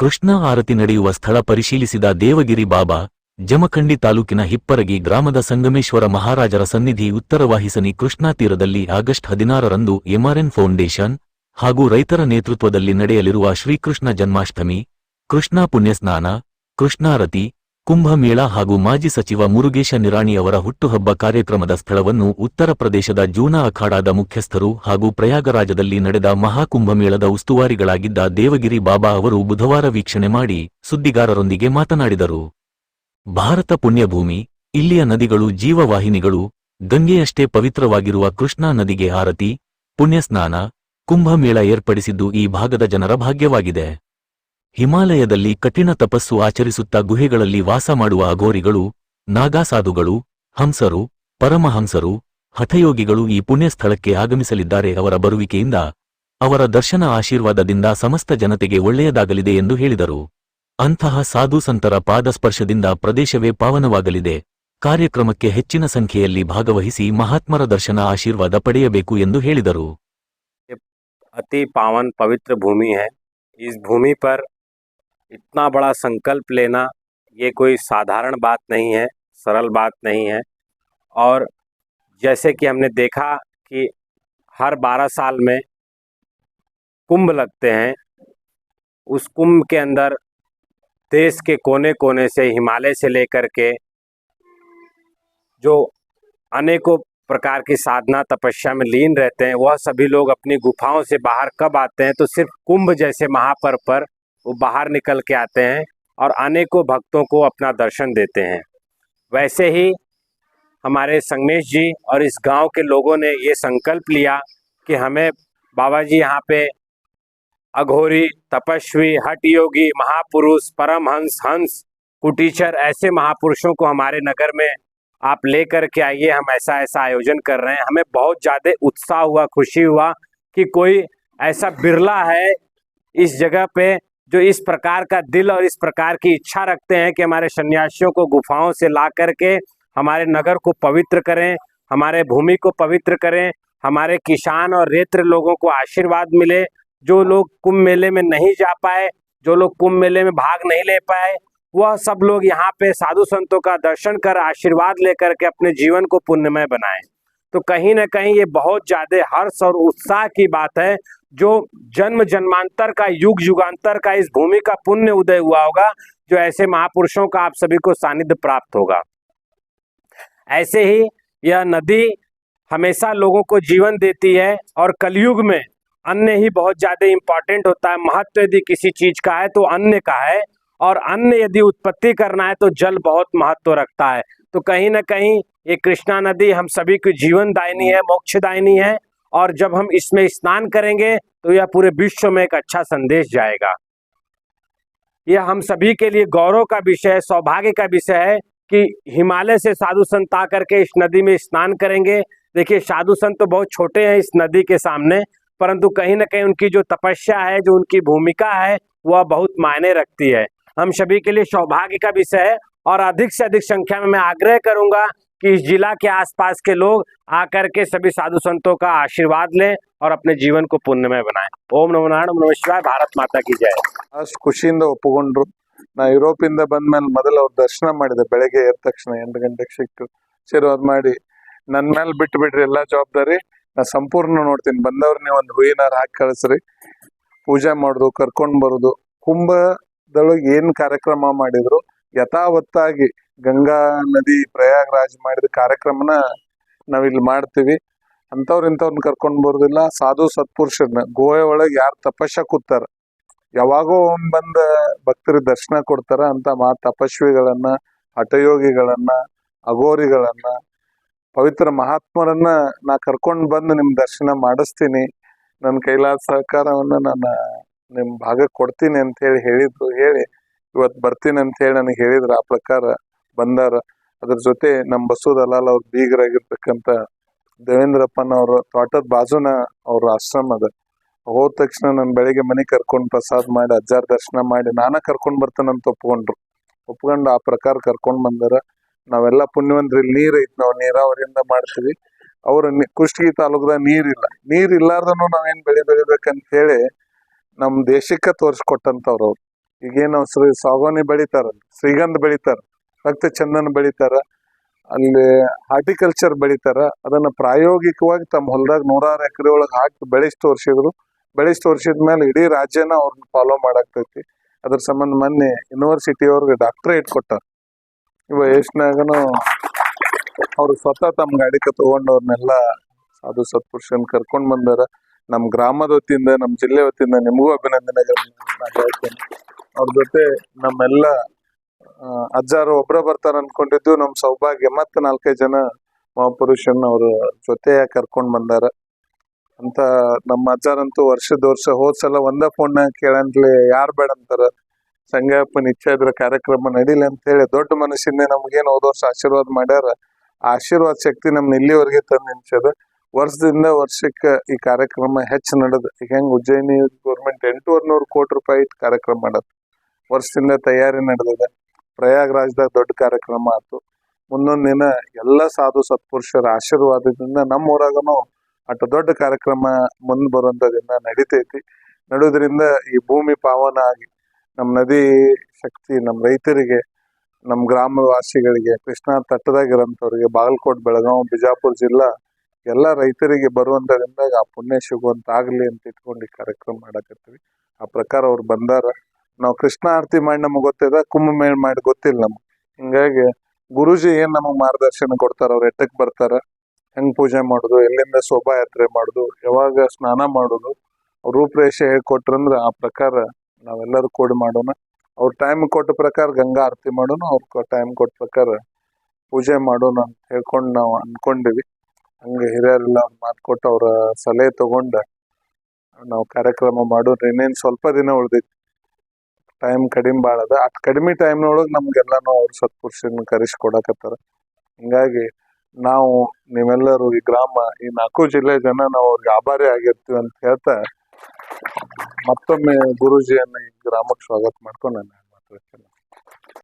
ಕೃಷ್ಣಾ ಆರತಿ ನಡೆಯುವ ಸ್ಥಳ ಪರಿಶೀಲಿಸಿದ ದೇವಗಿರಿ ಬಾಬಾ, ಜಮಖಂಡಿ ತಾಲೂಕಿನ ಹಿಪ್ಪರಗಿ ಗ್ರಾಮದ ಸಂಗಮೇಶ್ವರ ಮಹಾರಾಜರ ಸನ್ನಿಧಿ ಉತ್ತರವಾಹಿಸನಿ ಕೃಷ್ಣಾ ತೀರದಲ್ಲಿ ಆಗಸ್ಟ್ ಹದಿನಾರರಂದು ಎಂಆರ್ಎನ್ ಫೌಂಡೇಶನ್ ಹಾಗೂ ರೈತರ ನೇತೃತ್ವದಲ್ಲಿ ನಡೆಯಲಿರುವ ಶ್ರೀಕೃಷ್ಣ ಜನ್ಮಾಷ್ಟಮಿ, ಕೃಷ್ಣಾ ಪುಣ್ಯಸ್ನಾನ, ಕೃಷ್ಣಾರತಿ ಕುಂಭಮೇಳ ಹಾಗೂ ಮಾಜಿ ಸಚಿವ ಮುರುಗೇಶ ನಿರಾಣಿ ಅವರ ಹುಟ್ಟುಹಬ್ಬ ಕಾರ್ಯಕ್ರಮದ ಸ್ಥಳವನ್ನು ಉತ್ತರ ಪ್ರದೇಶದ ಜೂನಾ ಅಖಾಡಾದ ಮುಖ್ಯಸ್ಥರು ಹಾಗೂ ಪ್ರಯಾಗರಾಜದಲ್ಲಿ ನಡೆದ ಮಹಾಕುಂಭಮೇಳದ ಉಸ್ತುವಾರಿಗಳಾಗಿದ್ದ ದೇವಗಿರಿ ಬಾಬಾ ಅವರು ಬುಧವಾರ ವೀಕ್ಷಣೆ ಮಾಡಿ ಸುದ್ದಿಗಾರರೊಂದಿಗೆ ಮಾತನಾಡಿದರು. ಭಾರತ ಪುಣ್ಯಭೂಮಿ, ಇಲ್ಲಿಯ ನದಿಗಳು ಜೀವವಾಹಿನಿಗಳು, ಗಂಗೆಯಷ್ಟೇ ಪವಿತ್ರವಾಗಿರುವ ಕೃಷ್ಣಾ ನದಿಗೆ ಆರತಿ, ಪುಣ್ಯಸ್ನಾನ, ಕುಂಭಮೇಳ ಏರ್ಪಡಿಸಿದ್ದು ಈ ಭಾಗದ ಜನರ ಭಾಗ್ಯವಾಗಿದೆ. ಹಿಮಾಲಯದಲ್ಲಿ ಕಠಿಣ ತಪಸ್ಸು ಆಚರಿಸುತ್ತಾ ಗುಹೆಗಳಲ್ಲಿ ವಾಸ ಮಾಡುವ ಅಘೋರಿಗಳು ನಾಗಾಸಾಧುಗಳು ಹಂಸರು ಪರಮಹಂಸರು ಹಠಯೋಗಿಗಳು ಈ ಪುಣ್ಯಸ್ಥಳಕ್ಕೆ ಆಗಮಿಸಲಿದ್ದಾರೆ ಅವರ ಬರುವಿಕೆಯಿಂದ ಅವರ ದರ್ಶನ ಆಶೀರ್ವಾದದಿಂದ ಸಮಸ್ತ ಜನತೆಗೆ ಒಳ್ಳೆಯದಾಗಲಿದೆ ಎಂದು ಹೇಳಿದರು ಅಂತಹ ಸಾಧು ಸಂತರ ಪಾದಸ್ಪರ್ಶದಿಂದ ಪ್ರದೇಶವೇ ಪಾವನವಾಗಲಿದೆ ಕಾರ್ಯಕ್ರಮಕ್ಕೆ ಹೆಚ್ಚಿನ ಸಂಖ್ಯೆಯಲ್ಲಿ ಭಾಗವಹಿಸಿ ಮಹಾತ್ಮರ ದರ್ಶನ ಆಶೀರ್ವಾದ ಪಡೆಯಬೇಕು ಎಂದು ಹೇಳಿದರು अति पावन पवित्र भूमि है इस भूमि पर इतना बड़ा संकल्प लेना, ये कोई साधारण बात नहीं है, सरल बात नहीं है। और जैसे कि हमने देखा कि हर बारह साल में कुंभ लगते हैं, उस कुंभ के अंदर देश के कोने कोने से, हिमालय से लेकर के जो अनेकों प्रकार की साधना, तपस्या में लीन रहते हैं, वह सभी लोग अपनी गुफाओं से बाहर कब आते हैं तो सिर्फ़ कुंभ जैसे महापर्व पर वो बाहर निकल के आते हैं और अनेकों भक्तों को अपना दर्शन देते हैं। वैसे ही हमारे संगमेश जी और इस गाँव के लोगों ने ये संकल्प लिया कि हमें बाबा जी यहाँ पे अघोरी, तपस्वी हट योगी, महापुरुष परमहंस हंस, कुटीचर ऐसे महापुरुषों को हमारे नगर में आप लेकर के आइए, हम ऐसा ऐसा आयोजन कर रहे हैं। हमें बहुत ज़्यादा उत्साह हुआ, खुशी हुआ कि कोई ऐसा बिरला है इस जगह पे जो इस प्रकार का दिल और इस प्रकार की इच्छा रखते हैं कि हमारे सन्यासियों को गुफाओं से ला करके हमारे नगर को पवित्र करें, हमारे भूमि को पवित्र करें, हमारे किसान और रेत्र लोगों को आशीर्वाद मिले, जो लोग कुंभ मेले में नहीं जा पाए, जो लोग कुंभ मेले में भाग नहीं ले पाए, वह सब लोग यहाँ पे साधु संतों का दर्शन कर आशीर्वाद लेकर के अपने जीवन को पुण्यमय बनाएँ। तो कहीं ना कहीं ये बहुत ज़्यादा हर्ष और उत्साह की बात है जो जन्म जन्मांतर का, युग युगांतर का इस भूमि का पुण्य उदय हुआ होगा, जो ऐसे महापुरुषों का आप सभी को सानिध्य प्राप्त होगा। ऐसे ही यह नदी हमेशा लोगों को जीवन देती है और कलयुग में अन्न ही बहुत ज़्यादा इंपॉर्टेंट होता है, महत्व यदि किसी चीज़ का है तो अन्न का है, और अन्य यदि उत्पत्ति करना है तो जल बहुत महत्व रखता है। तो कहीं ना कहीं ये कृष्णा नदी हम सभी की जीवन दायनी है, मोक्षदायिनी है और जब हम इसमें स्नान करेंगे तो यह पूरे विश्व में एक अच्छा संदेश जाएगा। यह हम सभी के लिए गौरव का विषय है सौभाग्य का विषय है कि हिमालय से साधु संत आकर के इस नदी में स्नान करेंगे। देखिए, साधु संत तो बहुत छोटे हैं इस नदी के सामने, परंतु कहीं ना कहीं उनकी जो तपस्या है, जो उनकी भूमिका है, वह बहुत मायने रखती है। हम सभी के लिए सौभाग्य का विषय है और अधिक से अधिक संख्या में मैं आग्रह करूँगा कि इस जिला के आसपास के लोग आकर के सभी साधु संतों का आशीर्वाद लें और अपने जीवन को पुण्यमय बनाएं ओम नमो नारायण ओम नमः शिवाय भारत माता की जय ಅಷ್ಟು ಖುಷಿಯಿಂದ ಒಪ್ಪಿಕೊಂಡ್ರು ನಾ ಯುರೋಪಿಂದ ಬಂದ್ಮೇಲೆ ಮೊದಲು ಅವ್ರ ದರ್ಶನ ಮಾಡಿದೆ ಬೆಳಗ್ಗೆ ಎದ್ದ ತಕ್ಷಣ ಎಂಟು ಗಂಟೆಗೆ ಸಿಕ್ತು ಆಶೀರ್ವಾದ ಮಾಡಿ ನನ್ನ ಮೇಲೆ ಬಿಟ್ಟು ಬಿಡ್ರಿ ಎಲ್ಲಾ ಜವಾಬ್ದಾರಿ ನಾ ಸಂಪೂರ್ಣ ನೋಡ್ತೀನಿ ಬಂದವ್ರನ್ನ ಒಂದು ಹೂವಿನಾರ ಹಾಕಿ ಕಳಿಸ್ರಿ ಪೂಜೆ ಮಾಡುದು ಕರ್ಕೊಂಡ್ ಬರುದು ಕುಂಭದೊಳಗೆ ಏನ್ ಕಾರ್ಯಕ್ರಮ ಮಾಡಿದ್ರು ಯಥಾವತ್ತಾಗಿ ಗಂಗಾ ನದಿ ಪ್ರಯಾಗ್ರಾಜ್ ಮಾಡಿದ ಕಾರ್ಯಕ್ರಮನ ನಾವಿಲ್ಲಿ ಮಾಡ್ತೀವಿ. ಅಂಥವ್ರು ಇಂಥವ್ರನ್ನ ಕರ್ಕೊಂಡು ಬರೋದಿಲ್ಲ. ಸಾಧು ಸತ್ಪುರುಷರನ್ನ. ಗೋವೆ ಒಳಗೆ ಯಾರು ತಪಸ್ಸ ಕೂತಾರ ಯಾವಾಗೋ ಒಮ್ಮೆ ಬಂದ ಭಕ್ತರಿಗೆ ದರ್ಶನ ಕೊಡ್ತಾರ. ಅಂತ ಮಾ ತಪಸ್ವಿಗಳನ್ನ, ಹಠಯೋಗಿಗಳನ್ನ ಅಗೋರಿಗಳನ್ನ ಪವಿತ್ರ ಮಹಾತ್ಮರನ್ನ ನಾ ಕರ್ಕೊಂಡು ಬಂದು ನಿಮ್ ದರ್ಶನ ಮಾಡಿಸ್ತೀನಿ. ನನ್ನ ಕೈಲಾದ ಸಹಕಾರವನ್ನ ನಾನು ನಿಮ್ ಭಾಗಕ್ಕೆ ಕೊಡ್ತೀನಿ ಅಂತ ಹೇಳಿ ಹೇಳಿದ್ರು. ಹೇಳಿ ಇವತ್ತು ಬರ್ತೀನಿ ಅಂತ ಹೇಳಿ ನನಗೆ ಹೇಳಿದ್ರು ಆ ಪ್ರಕಾರ ಬಂದಾರ. ಅದ್ರ ಜೊತೆ ನಮ್ಮ ಬಸು ದಲಾಲ್ ಅವ್ರ ಬೀಗರಾಗಿರ್ತಕ್ಕಂಥ ದೇವೇಂದ್ರಪ್ಪನವ್ರ ತೋಟದ ಬಾಜುನ ಅವ್ರ ಆಶ್ರಮ ಅದ. ಹೋದ ತಕ್ಷಣ ನನ್ ಬೆಳಿಗ್ಗೆ ಮನೆ ಕರ್ಕೊಂಡು ಪ್ರಸಾದ್ ಮಾಡಿ, ಅಜ್ಜಾರ್ ದರ್ಶನ ಮಾಡಿ, ನಾನ ಕರ್ಕೊಂಡ್ ಬರ್ತಾನಂತ ಒಪ್ಕೊಂಡ್ರು. ಒಪ್ಕೊಂಡು ಆ ಪ್ರಕಾರ ಕರ್ಕೊಂಡು ಬಂದಾರ. ನಾವೆಲ್ಲ ಇಲ್ಲಿ ನೀರ್ ಐತಿ ನಾವು ನೀರಾವರಿಯಿಂದ ಮಾಡ್ತೀವಿ. ಅವ್ರ ಕುಷ್ಟಗಿ ತಾಲೂಕದಾಗ ನೀರಿಲ್ಲ ನೀರ್ ಇಲ್ಲಾರ್ದನು ನಾವೇನ್ ಬೆಳೆ ಬೆಳಿಬೇಕಂತ ಹೇಳಿ ನಮ್ ದೇಶಕ್ಕ ತೋರ್ಸ್ಕೊಟ್ಟಂತವ್ರು ಅವ್ರು. ಈಗೇನು ಶ್ರೀ ಸಾಗೋನಿ ಬೆಳಿತಾರ, ಶ್ರೀಗಂಧ ಬೆಳಿತಾರ. ರಕ್ತ ಚಂದನ ಬೆಳಿತಾರ, ಅಲ್ಲಿ ಹಾರ್ಟಿಕಲ್ಚರ್ ಬೆಳಿತಾರ, ಅದನ್ನ ಪ್ರಾಯೋಗಿಕವಾಗಿ ತಮ್ಮ ಹೊಲದಾಗ ನೂರಾರು ಎಕರೆ ಒಳಗೆ ಹಾಕಿ ಬೆಳೆಸಿ ತೋರಿಸಿದ್ರು ಬೆಳೆಸಿ ತೋರಿಸಿದ ಮೇಲೆ ಇಡೀ ರಾಜ್ಯನ ಅವ್ರನ್ನ ಫಾಲೋ ಮಾಡಾಕ್ತೈತಿ ಅದ್ರ ಸಂಬಂಧ ಮೊನ್ನೆ ಯೂನಿವರ್ಸಿಟಿ ಅವ್ರಿಗೆ ಡಾಕ್ಟ್ರೇಟ್ ಕೊಟ್ಟಾರ. ಇವ ಯಶ್ನಾಗನು ಅವ್ರು ಸ್ವತಃ ತಮ್ಮ ಗಾಡಿಕ ತಗೊಂಡು ಅವ್ರನ್ನೆಲ್ಲ ಸಾಧು ಸತ್ಪುರುಷನ್ ಕರ್ಕೊಂಡ್ ಬಂದಾರ. ನಮ್ಮ ಗ್ರಾಮದ ವತಿಯಿಂದ ನಮ್ಮ ಜಿಲ್ಲೆ ವತಿಯಿಂದ ನಿಮಗೂ ಅಭಿನಂದನೆಗಳನ್ನ ಅವ್ರ ಜೊತೆ ನಮ್ಮೆಲ್ಲ ಅಜ್ಜಾರು ಒಬ್ರ ಬರ್ತಾರ ಅನ್ಕೊಂಡಿದ್ದು ನಮ್ ಸೌಭಾಗ್ಯ. ಮತ್ತೆ ನಾಲ್ಕೈದು ಜನ ಮಹಾಪುರುಷನ್ ಅವ್ರ ಜೊತೆ ಕರ್ಕೊಂಡ್ ಬಂದಾರ. ಅಂತ ನಮ್ಮ ಅಜ್ಜಾರಂತೂ ವರ್ಷದ ವರ್ಷ ಹೋದ್ ಸಲ ಒಂದ ಫೋನ್ ಕೇಳಂತ್ಲೆ ಯಾರ್ ಬೇಡ ಅಂತಾರ. ಸಂಗಪ್ಪನ ಇಚ್ಛೆ ಇದ್ರ ಕಾರ್ಯಕ್ರಮ ನಡೀಲಿ ಅಂತ ಹೇಳಿ ದೊಡ್ಡ ಮನಸ್ಸಿಂದ ನಮ್ಗೇನ್ ಹೋದ ವರ್ಷ ಆಶೀರ್ವಾದ ಮಾಡ್ಯಾರ. ಆಶೀರ್ವಾದ ಶಕ್ತಿ ನಮ್ಮ ಇಲ್ಲಿವರೆಗೆ ತಂದು ನಿಲ್ಸದ ವರ್ಷದಿಂದ ವರ್ಷಕ್ಕೆ ಈ ಕಾರ್ಯಕ್ರಮ ಹೆಚ್ಚು ನಡೆದ ಈಗ ಹೆಂಗ್ ಉಜ್ಜಯಿನಿ ಗೌರ್ಮೆಂಟ್ ಎಂಟೂವರೆ ನೂರು ಕೋಟಿ ರೂಪಾಯಿ ಕಾರ್ಯಕ್ರಮ ಮಾಡತ್ ವರ್ಷದಿಂದ ತಯಾರಿ ನಡೆದಿದೆ. ಪ್ರಯಾಗ್ರಾಜ್ದಾಗ ದೊಡ್ಡ ಕಾರ್ಯಕ್ರಮ ಆಯ್ತು ಮುಂದೊಂದ್ ದಿನ ಎಲ್ಲ ಸಾಧು ಸತ್ಪುರುಷರ ಆಶೀರ್ವಾದದಿಂದ ನಮ್ಮ ಊರಾಗನು ಅಷ್ಟು ದೊಡ್ಡ ಕಾರ್ಯಕ್ರಮ ಮುಂದೆ ಬರುವಂತ ದಿನ ನಡಿತೈತಿ. ಈ ಭೂಮಿ ಪಾವನ ಆಗಿ ನಮ್ಮ ನದಿ ಶಕ್ತಿ ನಮ್ಮ ರೈತರಿಗೆ ನಮ್ಮ ಗ್ರಾಮವಾಸಿಗಳಿಗೆ, ಕೃಷ್ಣಾ ತಟ್ಟದಾಗಿರೋಂಥವ್ರಿಗೆ, ಬಾಗಲಕೋಟ್ ಬೆಳಗಾವಿ ಬಿಜಾಪುರ ಜಿಲ್ಲಾ ಎಲ್ಲ ರೈತರಿಗೆ ಬರುವಂಥದ್ರಿಂದ ಆ ಪುಣ್ಯ ಸಿಗುವಂತಾಗಲಿ ಅಂತ ಇಟ್ಕೊಂಡು ಈ ಕಾರ್ಯಕ್ರಮ ಮಾಡಕತ್ತೀವಿ. ಆ ಪ್ರಕಾರ ಅವ್ರು ಬಂದಾರ. ನಾವು ಕೃಷ್ಣ ಆರತಿ ಮಾಡಿ ನಮಗೆ ಗೊತ್ತಿದೆ ಕುಂಭಮೇಳ ಮಾಡಿ ಗೊತ್ತಿಲ್ಲ ನಮ್ಗೆ. ಹಿಂಗಾಗಿ ಗುರುಜಿ ಏನ್ ನಮಗ್ ಮಾರ್ಗದರ್ಶನ ಕೊಡ್ತಾರ, ಅವ್ರು ಎಟ್ಟಕ್ ಬರ್ತಾರ, ಹೆಂಗ್ ಪೂಜೆ ಮಾಡುದು, ಎಲ್ಲಿಂದ ಶೋಭಾಯಾತ್ರೆ ಮಾಡುದು, ಯಾವಾಗ ಸ್ನಾನ ಮಾಡುದು, ರೂಪರೇಷೆ ಹೇಳ್ಕೊಟ್ರಂದ್ರ ಆ ಪ್ರಕಾರ ನಾವೆಲ್ಲರೂ ಕೂಡ ಮಾಡೋಣ. ಅವ್ರ ಟೈಮ್ ಕೊಟ್ಟ ಪ್ರಕಾರ ಗಂಗಾ ಆರತಿ ಮಾಡೋಣ, ಅವ್ರ ಟೈಮ್ ಕೊಟ್ಟ ಪ್ರಕಾರ ಪೂಜೆ ಮಾಡೋಣ ಅಂತ ಹೇಳ್ಕೊಂಡು ನಾವು ಅನ್ಕೊಂಡಿವಿ. ಹಂಗೆ ಹಿರಿಯರೆಲ್ಲ ಮಾತು ಕೊಟ್ಟು ಅವರ ಸಲಹೆ ತಗೊಂಡ ನಾವು ಕಾರ್ಯಕ್ರಮ ಮಾಡೋಣ, ಇನ್ನೇನು ಸ್ವಲ್ಪ ದಿನ ಉಳ್ದೈತಿ ಟೈಮ್ ಕಡಿಮೆ ಭಾಳ ಅದ ಅಟ್ ಕಡಿಮೆ ಟೈಮ್ನೊಳಗೆ ನಮ್ಗೆಲ್ಲಾನು ಅವ್ರ ಸತ್ಪುರುಷನ ಕರೆಸ್ಕೊಡಕತ್ತಾರ ಹಿಂಗಾಗಿ ನಾವು ನೀವೆಲ್ಲರೂ ಈ ಗ್ರಾಮ, ಈ ನಾಲ್ಕು ಜಿಲ್ಲೆ ಜನ ನಾವು ಅವ್ರಿಗೆ ಆಭಾರಿ ಆಗಿರ್ತೀವಿ ಅಂತ ಹೇಳ್ತಾ ಮತ್ತೊಮ್ಮೆ ಗುರೂಜಿಯನ್ನ ಈ ಗ್ರಾಮಕ್ಕೆ ಸ್ವಾಗತ ಮಾಡ್ಕೊಂಡು ನಾನು ಮಾತಾಡ್ತೇನೆ